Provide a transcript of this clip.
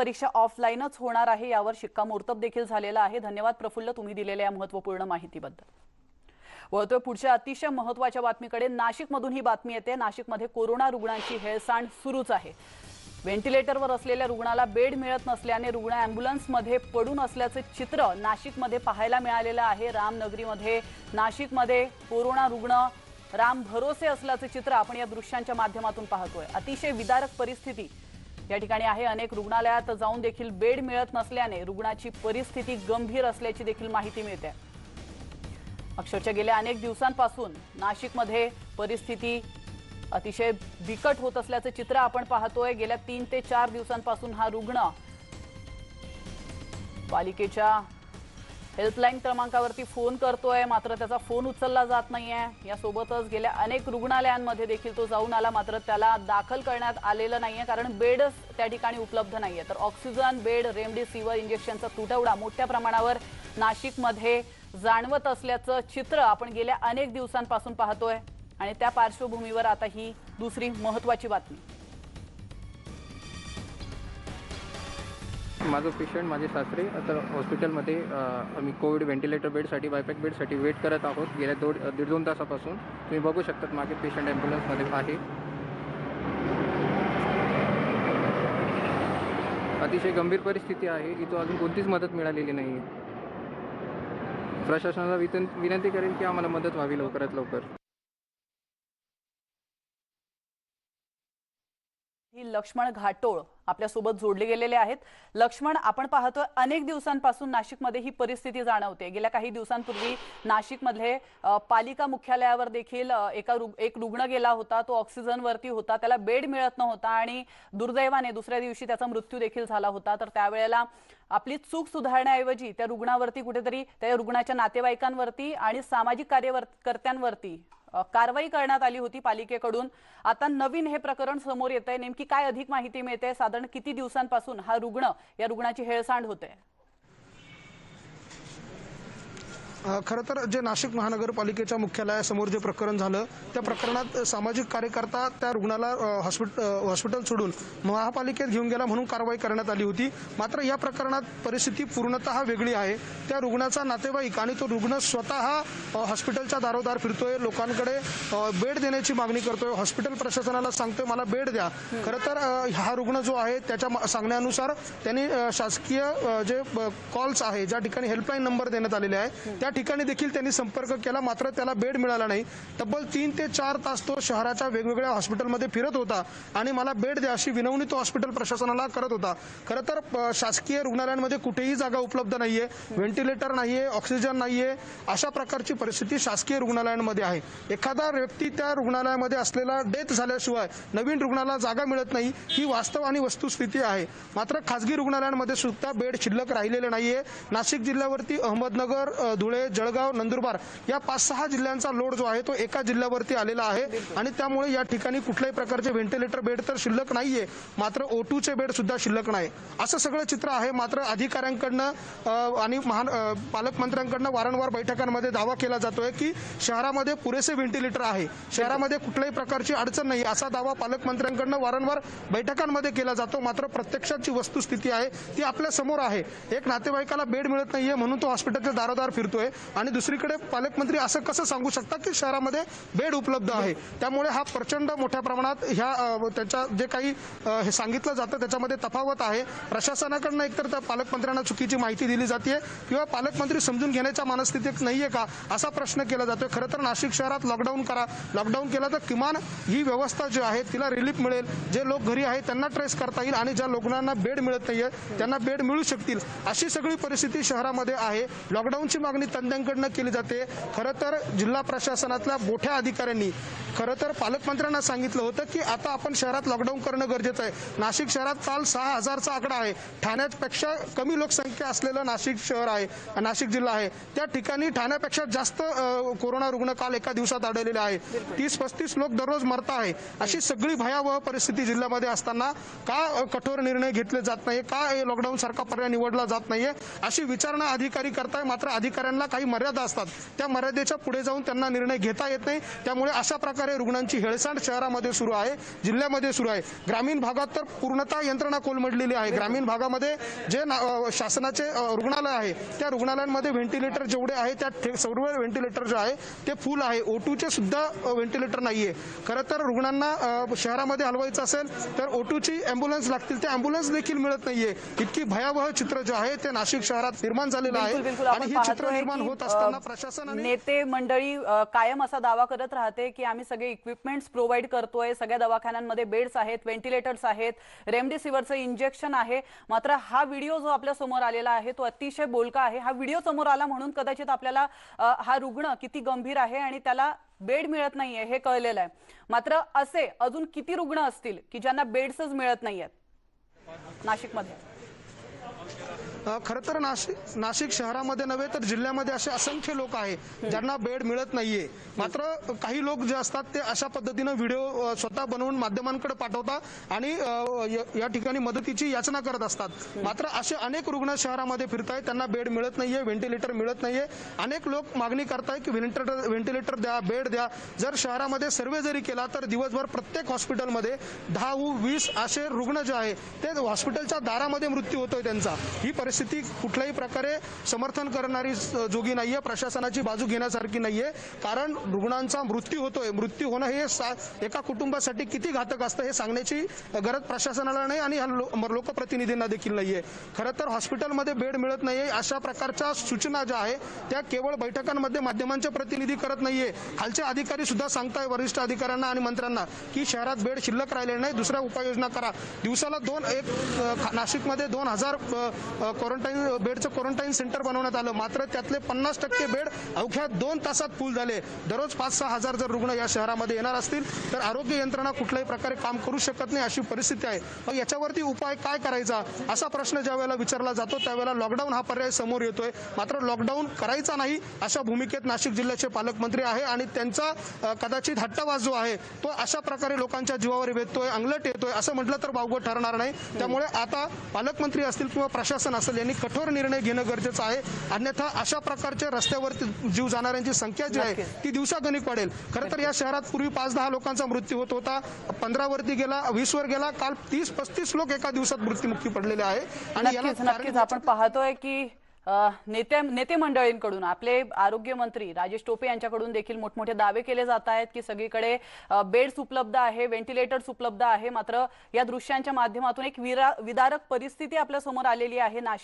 परीक्षा ऑफलाईनच होणार आहे यावर शिक्कामोर्तब देखील झालेला आहे. धन्यवाद प्रफुल्ल तुम्ही दिलेल्या या महत्त्वपूर्ण माहितीबद्दल. वळतोय पुढच्या अतिशय महत्त्वाच्या बातमीकडे. नाशिकमधून ही बातमी येते. नाशिकमध्ये कोरोना रुग्णांची हेळसांड सुरूच आहे. व्हेंटिलेटरवर असलेल्या रुग्णाला बेड मिळत नसल्याने रुग्ण अँब्युलन्समध्ये पडून असल्याचे चित्र नाशिकमध्ये पाहायला मिळालेलं आहे. रामनगरीमध्ये नाशिकमध्ये कोरोना रुग्ण राम भरोसे असल्याचे चित्र आपण या दृश्यांच्या माध्यमातून पाहतोय. अतिशय विदारक परिस्थिती या ठिकाणी आहे. अनेक रुग्णालयात जाऊन देखील बेड मिळत नसल्याने रुग्णाची परिस्थिती गंभीर असल्याची देखील माहिती मिळते. अक्षरशः गेल्या अनेक दिवसांपासून नाशिकमध्ये परिस्थिती अतिशय बिकट होत असल्याचं चित्र आपण पाहतोय. गेल्या तीन ते चार दिवसांपासून हा रुग्ण पालिकेच्या हेल्पलाईन क्रमांकावरती फोन करतोय मात्र त्याचा फोन उचलला जात नाहीये. यासोबतच गेल्या अनेक रुग्णालयांमध्ये देखील तो जाऊन आला मात्र त्याला दाखल करण्यात आलेलं नाहीये कारण बेडच त्या ठिकाणी उपलब्ध नाहीये. तर ऑक्सिजन बेड रेमडेसिवीर इंजेक्शनचा तुटवडा मोठ्या प्रमाणावर नाशिकमध्ये जाणवत असल्याचं चित्र आपण गेल्या अनेक दिवसांपासून पाहतोय. आणि त्या पार्श्वभूमीवर आता ही दुसरी महत्वाची बातमी. माझं पेशंट माझे सासरे आता हॉस्पिटलमध्ये आम्ही कोविड व्हेंटिलेटर बेडसाठी बायपॅक बेडसाठी वेट करत आहोत. गेल्या दोड दीड दोन तासापासून. तुम्ही बघू शकतात मागे पेशंट ॲम्ब्युलन्समध्ये आहे. अतिशय गंभीर परिस्थिती आहे. इथं अजून कोणतीच मदत मिळालेली नाही आहे प्रशासनाला वितन विनंती करेल की आम्हाला मदत व्हावी लवकरात लवकर. ही लक्ष्मण घाटोळ आपल्यासोबत जोडले गेलेले आहेत. लक्ष्मण आपण पाहतोय अनेक दिवसांपासून नाशिकमध्ये ही परिस्थिती जाणवते. गेल्या काही दिवसांपूर्वी नाशिकमधले पालिका मुख्यालयावर देखील एका एक रुग्ण गेला होता. तो ऑक्सिजनवरती होता. त्याला बेड मिळत नव्हता आणि दुर्दैवाने दुसऱ्या दिवशी त्याचा मृत्यू देखील झाला होता. तर त्यावेळेला आपली चूक सुधारण्याऐवजी त्या रुग्णावरती कुठेतरी त्या रुग्णाच्या नातेवाईकांवरती आणि सामाजिक कार्यकर्त्यांवरती कारवाई करण्यात आली होती पालिकेकडून. आता नवीन हे प्रकरण समोर येत आहे नेमकी काय अधिक माहिती मिळते? साधारण किती दिवसांपासून हा रुग्ण या रुग्णाची हेळसांड होते? खरं तर जे नाशिक महानगरपालिकेच्या मुख्यालयासमोर जे प्रकरण झालं त्या प्रकरणात सामाजिक कार्यकर्ता त्या रुग्णाला हॉस्पिटल हॉस्पिटल सोडून महापालिकेत घेऊन गेला म्हणून कारवाई करण्यात आली होती. मात्र या प्रकरणात परिस्थिती पूर्णतः वेगळी आहे. त्या रुग्णाचा नातेवाईक आणि तो रुग्ण स्वतः हॉस्पिटलच्या दारोदार फिरतोय. लोकांकडे बेड देण्याची मागणी करतोय. हॉस्पिटल प्रशासनाला सांगतोय मला बेड द्या. खरं तर हा रुग्ण जो आहे त्याच्या सांगण्यानुसार त्यांनी शासकीय जे कॉल्स आहे ज्या ठिकाणी हेल्पलाईन नंबर देण्यात आलेले आहे त्या ठिकाणी देखील त्यांनी संपर्क केला. मात्र त्याला बेड मिळाला नाही. तब्बल तीन ते चार तास तो शहराच्या वेगवेगळ्या हॉस्पिटलमध्ये फिरत होता आणि मला बेड द्या अशी विनवणी तो हॉस्पिटल प्रशासनाला करत होता. खरं तर शासकीय रुग्णालयांमध्ये कुठेही जागा उपलब्ध नाहीये व्हेंटिलेटर नाहीये ऑक्सिजन नाहीये अशा प्रकारची परिस्थिती शासकीय रुग्णालयांमध्ये आहे. एखादा व्यक्ती त्या रुग्णालयामध्ये असलेला डेथ झाल्याशिवाय नवीन रुग्णाला जागा मिळत नाही ही वास्तव आणि वस्तुस्थिती आहे. मात्र खासगी रुग्णालयांमध्ये सुद्धा बेड शिल्लक राहिलेले नाहीये. नाशिक जिल्ह्यावरती अहमदनगर धुळे धुळे जळगाव नंदुरबार या पाच सहा जिल्ह्यांचा लोड जो आहे तो एका जिल्ह्यावरती आलेला आहे आणि त्यामुळे या ठिकाणी कुठल्याही प्रकारचे व्हेंटिलेटर बेड तर शिल्लक नाहीये मात्र ओ टूचे बेड सुद्धा शिल्लक नाही. असं सगळं चित्र आहे मात्र अधिकाऱ्यांकडनं आणि महान पालकमंत्र्यांकडनं वारंवार बैठकांमध्ये दावा केला जातोय की शहरामध्ये पुरेसे व्हेंटिलेटर आहे. शहरामध्ये कुठल्याही प्रकारची अडचण नाही असा दावा पालकमंत्र्यांकडनं वारंवार बैठकांमध्ये केला जातो. मात्र प्रत्यक्षात जी वस्तुस्थिती आहे ती आपल्यासमोर आहे. एक नातेवाईकाला बेड मिळत नाहीये म्हणून तो हॉस्पिटलच्या दारोदार फिरतोय. आणि दुसरीकडे पालकमंत्री असं कसं सांगू शकतात की शहरामध्ये बेड उपलब्ध आहे? त्यामुळे हा प्रचंड मोठ्या प्रमाणात ह्या त्याच्या जे काही हे सांगितलं जातं त्याच्यामध्ये तफावत आहे. प्रशासनाकडनं एकतर त्या पालकमंत्र्यांना चुकीची माहिती दिली जाते किंवा पालकमंत्री समजून घेण्याच्या मनस्थितीत नाहीये का असा प्रश्न केला जातोय. खरं तर नाशिक शहरात लॉकडाऊन करा. लॉकडाऊन केला तर किमान ही व्यवस्था जी आहे तिला रिलीफ मिळेल. जे लोक घरी आहेत त्यांना ट्रेस करता येईल आणि ज्या लोकांना बेड मिळत नाहीये त्यांना बेड मिळू शकतील. अशी सगळी परिस्थिती शहरामध्ये आहे. लॉकडाऊनची मागणी तज्ज्ञांकडनं केली जाते. खरं तर जिल्हा प्रशासनातल्या मोठ्या अधिकाऱ्यांनी खरं तर पालकमंत्र्यांना सांगितलं होतं की आता आपण शहरात लॉकडाऊन करणं गरजेचं आहे. नाशिक शहरात काल सहा हजारचा आकडा आहे. ठाण्यापेक्षा कमी लोकसंख्या असलेलं नाशिक शहर आहे नाशिक जिल्हा आहे. त्या ठिकाणी ठाण्यापेक्षा जास्त कोरोना रुग्ण काल एका दिवसात आढळलेले आहे तीस पस्तीस लोक दररोज मरत आहे. अशी सगळी भयावह परिस्थिती जिल्ह्यामध्ये असताना का कठोर निर्णय घेतले जात नाही का लॉकडाऊन सारखा पर्याय निवडला जात नाहीये? अशी विचारणा अधिकारी करताय. मात्र अधिकाऱ्यांना काही मर्यादा असतात. त्या मर्यादेच्या पुढे जाऊन त्यांना निर्णय घेता येत नाही. त्यामुळे अशा प्रकार रुग्णांची हेळसांड शहरामध्ये सुरू आहे जिल्ह्यामध्ये सुरू आहे. ग्रामीण भागात तर पूर्णतः यंत्रणा कोलमडलेली आहे. ग्रामीण भागामध्ये जे शासनाचे रुग्णालय आहे त्या रुग्णालयांमध्ये व्हेंटिलेटर जेवढे आहे त्या ठे- सर्व व्हेंटिलेटर जे आहे ते फुल आहे. ओटूचे सुद्धा व्हेंटिलेटर नाहीये. खरं तर रुग्णांना शहरामध्ये हलवायचं असेल तर ओटूची अँब्युलन्स लागतील. त्या अँब्युलन्स देखील मिळत नाहीये. इतकी भयावह चित्र जे आहे ते नाशिक शहरात निर्माण झालेलं आहे. आणि हे चित्र निर्माण होत असताना नेते मंडळी कायम असा दावा करत राहते की आम्ही सगळे इक्विपमेंट्स प्रोव्हाइड करतोय सगळ्या दवाखान्यांमध्ये बेड्स आहेत व्हेंटिलेटर्स आहेत रेमडेसिवीरचं इंजेक्शन आहे. मात्र हा व्हिडिओ जो आपल्यासमोर आलेला आहे तो अतिशय बोलका आहे. हा व्हिडिओ समोर आला म्हणून कदाचित आपल्याला हा रुग्ण किती गंभीर आहे आणि त्याला बेड मिळत नाहीये हे कळलेलं आहे. मात्र असे अजून किती रुग्ण असतील की ज्यांना बेड्सच मिळत नाहीयेत? नाशिकमध्ये. खरं तर नाशिक नाशिक शहरामध्ये नव्हे तर जिल्ह्यामध्ये असे असंख्य लोक आहे ज्यांना बेड मिळत नाहीये. मात्र काही लोक जे असतात ते अशा पद्धतीनं व्हिडिओ स्वतः बनवून माध्यमांकडे पाठवतात आणि य- या ठिकाणी मदतीची याचना करत असतात. मात्र असे अनेक रुग्ण शहरामध्ये फिरत आहेत त्यांना बेड मिळत नाहीये व्हेंटिलेटर मिळत नाहीये. अनेक लोक मागणी करतायत की व्हेंटिलेटर व्हेंटिलेटर द्या बेड द्या. जर शहरामध्ये सर्वे जरी केला तर दिवसभर प्रत्येक हॉस्पिटलमध्ये दहा वीस असे रुग्ण जे आहे ते हॉस्पिटलच्या दारामध्ये मृत्यू होतोय त्यांचा. ही परिस्थिती परिस्थिती कुठल्याही प्रकारे समर्थन करणारी जोगी नाहीये प्रशासनाची बाजू घेण्यासारखी नाहीये. कारण रुग्णांचा मृत्यू होतोय. मृत्यू होणं हे सा- एका कुटुंबासाठी किती घातक असतं हे सांगण्याची गरज प्रशासनाला नाही आणि लो- लोकप्रतिनिधींना देखील नाहीये. खरं तर हॉस्पिटलमध्ये बेड मिळत नाहीये. अशा प्रकारच्या सूचना ज्या आहे त्या केवळ बैठकांमध्ये माध्यमांचे प्रतिनिधी करत नाहीये. खालचे अधिकारी सुद्धा सांगताय वरिष्ठ अधिकाऱ्यांना आणि मंत्र्यांना की शहरात बेड शिल्लक राहिले नाही. दुसऱ्या उपाययोजना करा. दिवसाला दोन एक नाशिकमध्ये दोन हजार क्वारंटाईन बेडचं क्वारंटाईन सेंटर बनवण्यात आलं. मात्र त्यातले पन्नास टक्के बेड अवघ्या दोन तासात फुल झाले. दररोज पाच सहा हजार जर रुग्ण या शहरामध्ये येणार असतील तर आरोग्य यंत्रणा कुठल्याही प्रकारे काम करू शकत नाही अशी परिस्थिती आहे. मग याच्यावरती उपाय काय करायचा? असा प्रश्न ज्या वेळेला विचारला जातो त्यावेळेला लॉकडाऊन हा पर्याय समोर येतोय. मात्र लॉकडाऊन करायचा नाही अशा भूमिकेत नाशिक जिल्ह्याचे पालकमंत्री आहे आणि त्यांचा कदाचित हट्टवास जो आहे. तो अशा प्रकारे लोकांच्या जीवावर येतोय अंगलट येतोय असं म्हटलं तर वावगं ठरणार नाही. त्यामुळे आता पालकमंत्री असतील किंवा प्रशासन असेल यांनी कठोर निर्णय घेणं गरजेचं आहे. अन्यथा अशा प्रकारचे रस्त्यावरती जीव जाणाऱ्यांची संख्या जी आहे. ती दिवसागणिक वाढेल. खरं तर या शहरात पूर्वी पाच दहा लोकांचा मृत्यू होत होता. पंधरा वरती गेला वीस वर गेला काल तीस पस्तीस लोक एका दिवसात मृत्युमुखी पडलेले आहे. आणि याला आपण पाहतोय की नेते नेते मंडळींकडून आपले आरोग्यमंत्री राजेश टोपे यांच्याकडून देखील मोठमोठे दावे केले जात आहेत की सगळीकडे बेड्स उपलब्ध आहे व्हेंटिलेटर्स उपलब्ध आहे. मात्र या दृश्यांच्या माध्यमातून एक विरा विदारक परिस्थिती आपल्यासमोर आलेली आहे. नाशिक